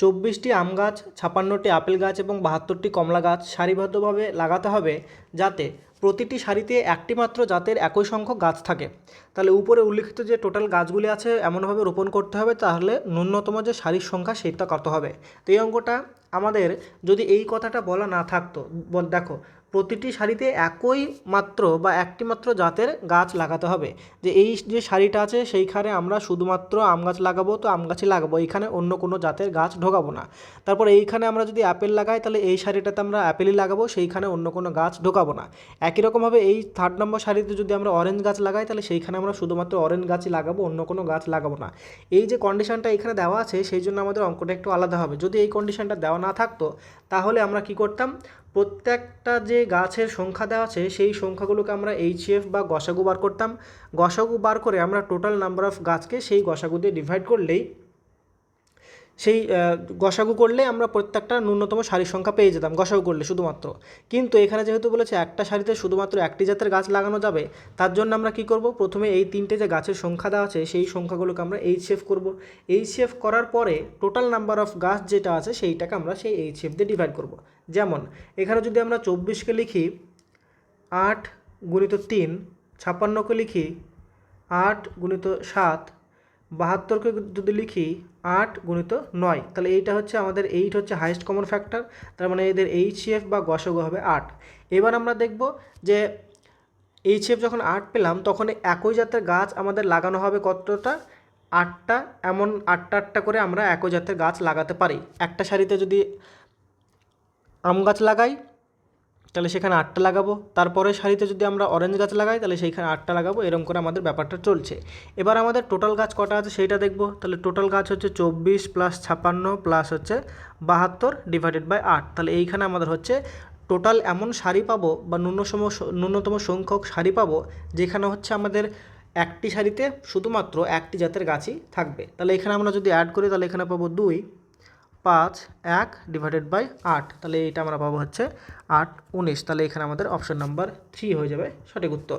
চব্বিশটি আম গাছ ছাপান্নটি আপেল গাছ এবং বাহাত্তরটি কমলা গাছ সারিবদ্ধভাবে লাগাতে হবে যাতে প্রতিটি সারিতে একটি মাত্র জাতের একই সংখ্যক গাছ থাকে। তাহলে উপরে উল্লিখিত যে টোটাল গাছগুলি আছে, এমনভাবে রোপণ করতে হবে, তাহলে ন্যূনতম যে সারির সংখ্যা সেইটা কত হবে? তো এই অঙ্কটা আমাদের যদি এই কথাটা বলা না থাকতো দেখো, প্রতিটি সারিতে একই মাত্র বা একটি মাত্র জাতের গাছ লাগাতে হবে। যে এই যে সারিটা আছে, সেইখানে আমরা শুধুমাত্র আম গাছ লাগাবো, তো আম গাছই লাগাবো, এইখানে অন্য কোনো জাতের গাছ ঢোকাবো না। তারপর এইখানে আমরা যদি অ্যাপেল লাগাই, তাহলে এই সারিটাতে আমরা অ্যাপেলই লাগাবো, সেইখানে অন্য কোনো গাছ ঢোকাবো না। একই রকমভাবে এই থার্ড নম্বর সারিতে যদি আমরা অরেঞ্জ গাছ লাগাই, তাহলে সেইখানে আমরা শুধুমাত্র অরেঞ্জ গাছই লাগাবো, অন্য কোনো গাছ লাগাবো না। এই যে কন্ডিশনটা এখানে দেওয়া আছে, সেই জন্য আমাদের অঙ্কটা একটু আলাদা হবে। যদি এই কন্ডিশনটা দেওয়া না থাকতো, তাহলে আমরা কি করতাম? প্রত্যেকটা যে গাছের সংখ্যা দেওয়া আছে, সেই সংখ্যাগুলোকে আমরা এইচএফ বা গসাগু বার করতাম। গসাগু বার করে আমরা টোটাল নাম্বার অফ গাছকে সেই গসাগু দিয়ে ডিভাইড করলেই সেই গসাগু করলে আমরা প্রত্যেকটা ন্যূনতম সারির সংখ্যা পেয়ে যেতাম, গসাগু করলে শুধুমাত্র। কিন্তু এখানে যেহেতু বলেছে একটা সারিতে শুধুমাত্র একটি জাতের গাছ লাগানো যাবে, তার জন্য আমরা কি করব? প্রথমে এই তিনটে যে গাছের সংখ্যা দেওয়া আছে, সেই সংখ্যাগুলোকে আমরা এইচ এফ করব। এইচ এফ করার পরে টোটাল নাম্বার অফ গাছ যেটা আছে, সেইটাকে আমরা সেই এইচএফ দিয়ে ডিভাইড করব। যেমন, এখানে যদি আমরা চব্বিশকে লিখি, আট গুণিত তিন, ছাপ্পান্নকে লিখি, আট গুণিত সাত বাহাত্তরকে যদি লিখি আট গুণিত নয়, তাহলে এইটা হচ্ছে আমাদের এইট হচ্ছে হাইয়েস্ট কমন ফ্যাক্টর তার মানে এদের এইচএফ বা গসগু হবে আট। এবার আমরা দেখব যে এইচএফ যখন আট পেলাম, তখন একই জাতের গাছ আমাদের লাগানো হবে কতটা? আটটা, এমন আটটা আটটা করে আমরা একই জাতের গাছ লাগাতে পারি। একটা সারিতে যদি আম গাছ লাগাই তাহলে সেখানে আটটা লাগাবো। তারপরে সারিতে যদি আমরা অরেঞ্জ গাছ লাগাই, তাহলে সেইখানে আটটা লাগাবো। এরকম করে আমাদের ব্যাপারটা চলছে। এবার আমাদের টোটাল গাছ কটা আছে সেইটা দেখব। তাহলে টোটাল গাছ হচ্ছে চব্বিশ প্লাস ছাপ্পান্ন প্লাস হচ্ছে বাহাত্তর ডিভাইডেড বাই আট। তাহলে এইখানে আমাদের হচ্ছে টোটাল এমন শাড়ি পাবো বা ন্যূনতম ন্যূনতম সংখ্যক শাড়ি পাবো, যেখানে হচ্ছে আমাদের একটি শাড়িতে শুধুমাত্র একটি জাতের গাছই থাকবে। তাহলে এখানে আমরা যদি অ্যাড করি, তাহলে এখানে পাবো দুই। পাঁচ, এক ডিভাইডেড বাই আট। তাহলে এটা আমরা পাবো হচ্ছে আট, উনিশ। তাহলে এখানে আমাদের অপশন নাম্বার থ্রি হয়ে যাবে সঠিক উত্তর।